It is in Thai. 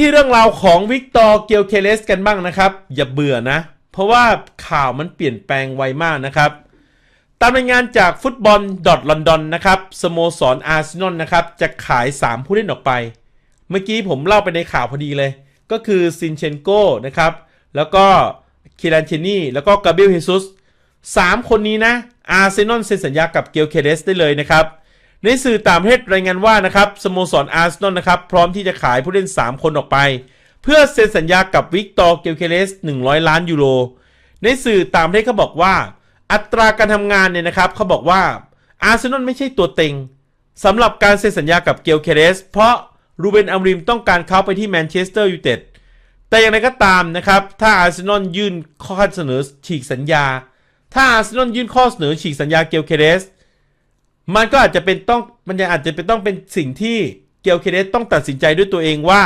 ที่เรื่องราวของวิกตอร์เกียวเคเลสกันบ้างนะครับ อย่าเบื่อนะ เพราะว่าข่าวมันเปลี่ยนแปลงไวมากนะครับ ตามรายงานจากฟุตบอลดอทลอนดอนนะครับสโมสรอาร์เซนอลนะครับ จะขาย 3 ผู้เล่นออกไป เมื่อกี้ผมเล่าไปในข่าวพอดีเลย ก็คือซินเชนโกนะครับ แล้วก็คิรันเชนี่แล้วก็กาเบรียลเฮซุสสามคนนี้นะอาร์เซนอลเซ็นสัญญากับเกียวเคเดสได้เลยนะครับ ในสื่อต่างประเทศรายงานว่านะครับสโมสรอาร์เซนอลนะครับพร้อมที่จะขายผู้เล่น 3 คนออกไป เพื่อเซ็นสัญญากับวิกตอร์เกียวเคเลส 100 ล้านยูโร ในสื่อต่างประเทศเขาบอกว่า อัตราการทำงานเนี่ยนะครับเขาบอกว่าอาร์เซนอลไม่ใช่ตัวเต็งสำหรับการเซ็นสัญญากับเกียวเคเลส เพราะรูเบนอัมริมต้องการเขาไปที่แมนเชสเตอร์ยูไนเต็ดแต่อย่างไรก็ตามนะครับถ้าอาร์เซนอลยื่นข้อเสนอฉีกสัญญา ถ้าอาร์เซนอลยื่นข้อเสนอฉีกสัญญาเกียวเคเลส มันก็อาจจะเป็นต้องมันยังอาจจะเป็นต้องเป็นสิ่งที่เกียวเคเดสต้องตัดสินใจด้วยตัวเองว่า